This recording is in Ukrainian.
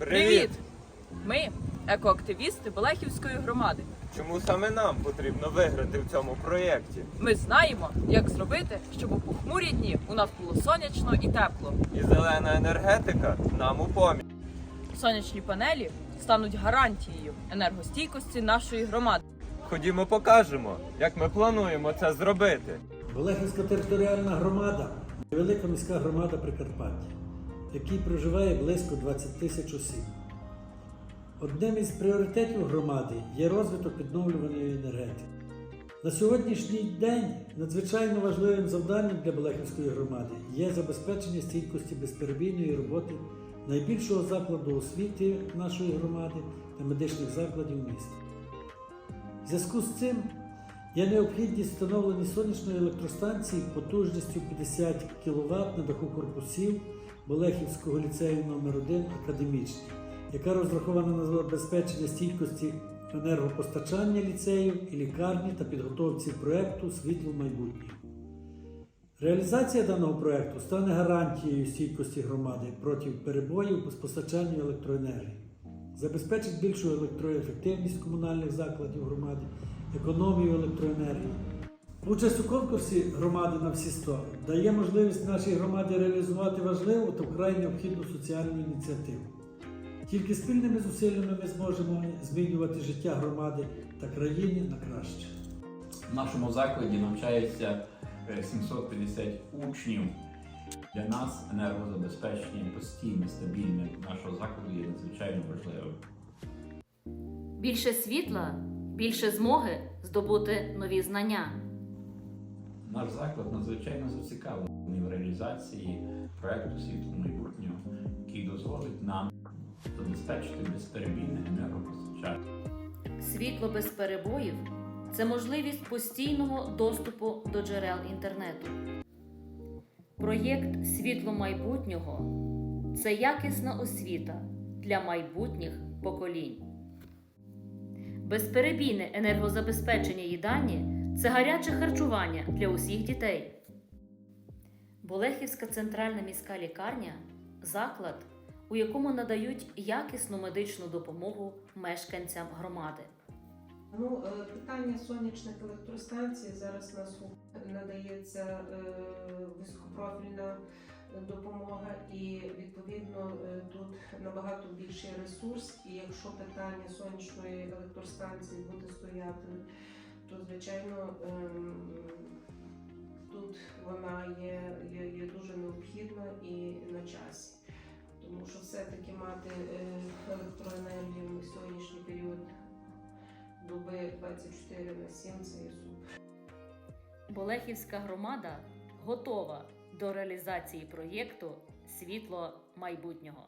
Привіт! Ми екоактивісти Белехівської громади. Чому саме нам потрібно виграти в цьому проєкті? Ми знаємо, як зробити, щоб у похмурі дні у нас було сонячно і тепло. І зелена енергетика нам у поміч. Сонячні панелі стануть гарантією енергостійкості нашої громади. Ходімо покажемо, як ми плануємо це зробити. Олегівська територіальна громада невелика міська громада Прикарпаття, в якій проживає близько 20 тисяч осіб. Одним із пріоритетів громади є розвиток відновлюваної енергетики. На сьогоднішній день надзвичайно важливим завданням для Болехівської громади є забезпечення стійкості безперебійної роботи найбільшого закладу освіти нашої громади та медичних закладів міста. В зв'язку з цим є необхідність встановлення сонячної електростанції потужністю 50 кВт на даху корпусів Болехівського ліцею номер 1 академічний, яка розрахована на забезпечення стійкості енергопостачання ліцеїв і лікарні та підготовці проекту Світло майбутнє. Реалізація даного проекту стане гарантією стійкості громади проти перебоїв з постачанням електроенергії, забезпечить більшу електроефективність комунальних закладів громади, економію електроенергії. Участь у конкурсі громади на всі 100 дає можливість нашій громаді реалізувати важливу та вкрай необхідну соціальну ініціативу. Тільки спільними зусиллями ми зможемо змінювати життя громади та країни на краще. В нашому закладі навчається е, 750 учнів. Для нас енергозабезпечення постійне стабільне нашого закладу є надзвичайно важливим. Більше світла, більше змоги здобути нові знання. Наш заклад надзвичайно зацікавлений в реалізації проекту світло майбутнього, який дозволить нам забезпечити безперебійне енергопостачання. Світло без перебоїв це можливість постійного доступу до джерел інтернету. Проєкт Світло майбутнього це якісна освіта для майбутніх поколінь. Безперебійне енергозабезпечення їдальні це гаряче харчування для усіх дітей. Болехівська центральна міська лікарня заклад, у якому надають якісну медичну допомогу мешканцям громади. Ну, е, питання сонячних електростанцій зараз нас надається е, високопрофільна допомога, і відповідно е, тут набагато більший ресурс. І якщо питання сонячної електростанції буде стояти, то звичайно ем, тут вона є, є, є дуже необхідна і на часі. Тому що все-таки мати е, електроенергію на сьогоднішній період доби 24 на 7 це є супер. Болехівська громада готова до реалізації проєкту Світло майбутнього.